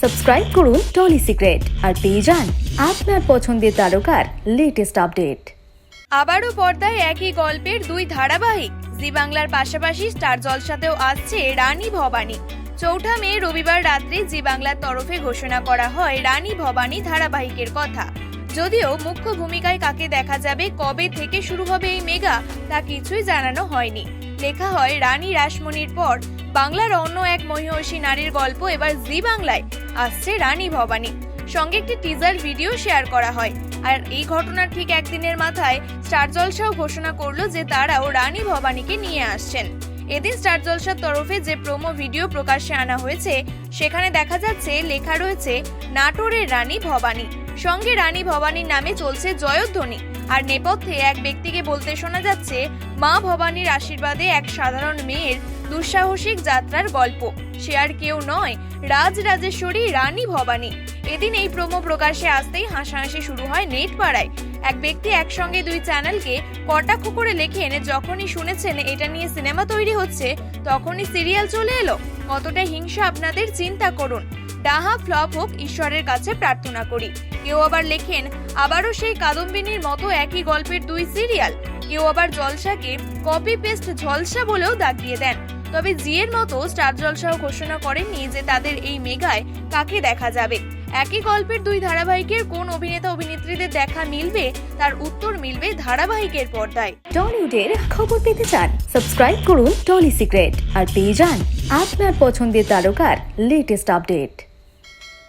Subscribe করুন trolley secret আর পেয়ে যান আপনার পছন্দের তারকার লেটেস্ট আপডেট আবারও পর্দায় একই গল্পের দুই ধারাবাহিক, জি বাংলার পাশাপাশি স্টার জলসাতেও আসছে রানী ভবানী। চৌঠা মে, রবিবার রাত্রে জি বাংলার তরফে ঘোষণা করা হয় রানী ভবানী ধারাবাহিকের কথা। যদিও মুখ্য ভূমিকায় কাকে দেখা যাবে, কবে থেকে শুরু হবে এই মেগা, তা কিছুই জানানো হয়নি। লেখা হয়, রানী রাসমণির পর বাংলার অন্য এক মহিষী নারীর গল্প, এবার জি বাংলায় আসছে রানী ভবানী। সঙ্গে একটি টিজার ভিডিও শেয়ার করা হয়। আর এই ঘটনার ঠিক একদিনের মাথায় স্টার জলসাও ঘোষণা করল যে তারাও রানী ভবানীকে নিয়ে আসছেন। এদিন স্টার জলসার তরফে যে প্রোমো ভিডিও প্রকাশ্যে আনা হয়েছে, সেখানে দেখা যাচ্ছে, লেখা রয়েছে নাটোরের রানী ভবানী। সঙ্গে রানী ভবানীর নামে চলছে জয়ধ্বনি। আর নেপথ্যে এক ব্যক্তিকে বলতে শোনা যাচ্ছে, মা ভবানীর আশীর্বাদে এক সাধারণ মেয়ের দুঃসাহসিক যাত্রার গল্প। সে আর কেউ নয় রাজ রাজেশ্বরী রানী ভবানী। এদিন এই প্রোমো প্রকাশে আসতেই হাসাহাসি শুরু হয় নেট পাড়ায়। এক ব্যক্তি একসঙ্গে দুই চ্যানেলকে কটাক্ষ করে লেখেন, যখনই শুনেছেন এটা নিয়ে সিনেমা তৈরি হচ্ছে, তখনই সিরিয়াল চলে এলো। কতটা হিংসা আপনাদের, চিন্তা করুন। ডাহা ফ্লপ হোক, ঈশ্বরের কাছে প্রার্থনা করি। কেউ আবার লেখেন, আবারও সেই কাদম্বিনীর মতো একই গল্পের দুই সিরিয়াল। কেউ আবার জলসাকে কপি পেস্ট ঝলসা বলেও দাগিয়ে দেন। তবে জিয়ের মতো স্টার জলসাও ঘোষণা করেননি যে তাদের এই মেগায় কাকে দেখা যাবে। একই গল্পের দুই ধারাবাহিকের কোন অভিনেতা অভিনেত্রীদের দেখা মিলবে, তার উত্তর মিলবে ধারাবাহিকের পর্দায়। টলিউডের খবর পেতে চান, সাবস্ক্রাইব করুন টলি সিক্রেট আর পেয়ে যান আপনার পছন্দের তারকার লেটেস্ট আপডেট